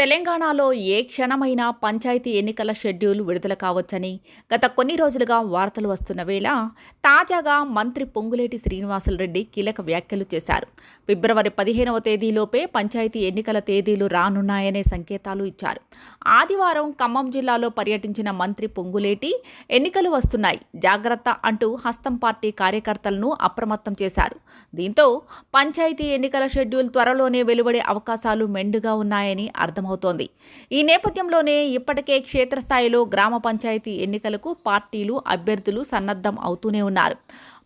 తెలంగాణలో ఏ క్షణమైనా పంచాయతీ ఎన్నికల షెడ్యూల్ విడుదల కావచ్చని గత కొన్ని రోజులుగా వార్తలు వస్తున్న వేళ తాజాగా మంత్రి పొంగులేటి శ్రీనివాసులరెడ్డి కీలక వ్యాఖ్యలు చేశారు. ఫిబ్రవరి పదిహేనవ తేదీలోపే పంచాయతీ ఎన్నికల తేదీలు రానున్నాయనే సంకేతాలు ఇచ్చారు. ఆదివారం ఖమ్మం జిల్లాలో పర్యటించిన మంత్రి పొంగులేటి ఎన్నికలు వస్తున్నాయి. జాగ్రత్త అంటూ హస్తం పార్టీ కార్యకర్తలను అప్రమత్తం చేశారు. దీంతో పంచాయతీ ఎన్నికల షెడ్యూల్ త్వరలోనే వెలువడే అవకాశాలు మెండుగా ఉన్నాయని అర్థమవుతుంది. ఈ నేపథ్యంలోనే ఇప్పటికే క్షేత్రస్థాయిలో గ్రామ పంచాయతీ ఎన్నికలకు పార్టీలు అభ్యర్థులు సన్నద్ధం అవుతూనే ఉన్నారు.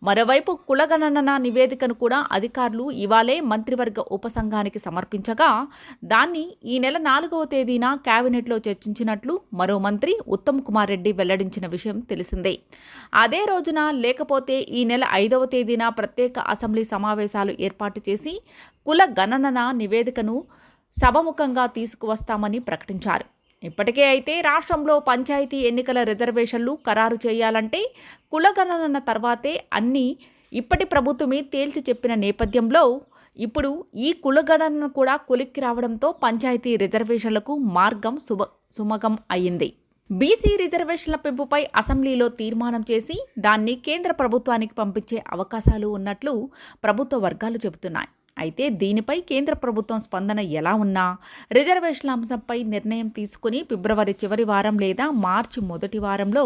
మరోవైపు కులగణన నివేదికను కూడా అధికారులు ఇవాళే మంత్రివర్గ ఉపసంఘానికి సమర్పించగా దాన్ని ఈ నెల నాలుగవ తేదీన కేబినెట్లో చర్చించినట్లు మరో మంత్రి ఉత్తమ్ కుమార్ రెడ్డి వెల్లడించిన విషయం తెలిసిందే. అదే రోజున లేకపోతే ఈ నెల ఐదవ తేదీన ప్రత్యేక అసెంబ్లీ సమావేశాలు ఏర్పాటు చేసి కుల గణన నివేదికను సభముఖంగా తీసుకువస్తామని ప్రకటించారు. ఇప్పటికే అయితే రాష్ట్రంలో పంచాయతీ ఎన్నికల రిజర్వేషన్లు ఖరారు చేయాలంటే కులగణన తర్వాతే అన్నీ ఇప్పటి ప్రభుత్వమే తేల్చి చెప్పిన నేపథ్యంలో ఇప్పుడు ఈ కులగణన కూడా కొలిక్కి రావడంతో పంచాయతీ రిజర్వేషన్లకు మార్గం సుభ సుమగం అయింది. బీసీ రిజర్వేషన్ల పెంపుపై అసెంబ్లీలో తీర్మానం చేసి దాన్ని కేంద్ర ప్రభుత్వానికి పంపించే అవకాశాలు ఉన్నట్లు ప్రభుత్వ వర్గాలు చెబుతున్నాయి. అయితే దీనిపై కేంద్ర ప్రభుత్వం స్పందన ఎలా ఉన్నా రిజర్వేషన్ల అంశంపై నిర్ణయం తీసుకుని ఫిబ్రవరి చివరి వారం లేదా మార్చి మొదటి వారంలో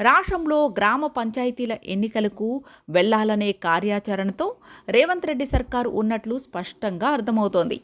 రాష్ట్రంలో గ్రామ పంచాయతీల ఎన్నికలకు వెళ్ళాలనే కార్యాచరణతో రేవంత్ రెడ్డి సర్కారు ఉన్నట్లు స్పష్టంగా అర్థమవుతోంది.